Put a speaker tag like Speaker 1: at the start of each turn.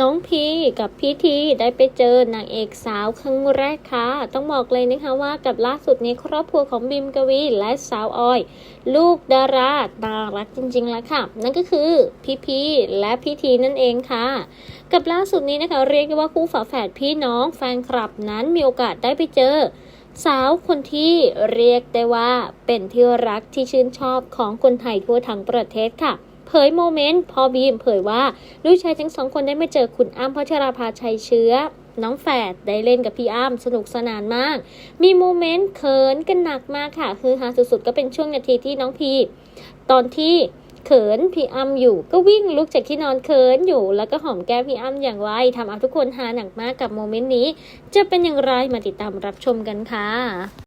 Speaker 1: น้องพีกับพี่ทีได้ไปเจอนางเอกสาวครั้งแรกค่ะ ต้องบอกเลยนะคะว่ากับล่าสุดนี้ครอบครัวของบิมกวีและสาวออย ลูกดาราน่ารักจริงๆแล้วค่ะ นั่นก็คือพี่พีและพี่ทีนั่นเองค่ะ กับล่าสุดนี้นะคะ เรียกได้ว่าคู่ฝาแฝดพี่น้องแฟนคลับนั้นมีโอกาสได้ไปเจอสาวคนที่เรียกได้ว่าเป็นที่รักที่ชื่นชอบของคนไทยทั่วทั้งประเทศค่ะ เผยโมเมนต์พอบีมเผยว่าลูกชายทั้งสองคนได้มาเจอคุณอ้ำพัชราภาชัยเชื้อ น้องแฝดได้เล่นกับพี่อ้ำสนุกสนานมาก มีโมเมนต์เขินกันหนักมากค่ะ คือฮาสุดๆ ก็เป็นช่วงนาทีที่น้องพีตอนที่เขินพี่อ้ำอยู่ก็วิ่งลุกจากที่นอนเขินอยู่แล้วก็หอมแก้มพี่อ้ำอย่างไวทำเอาทุกคนฮาหนักมากกับโมเมนต์นี้ จะเป็นอย่างไรมาติดตามรับชมกันค่ะ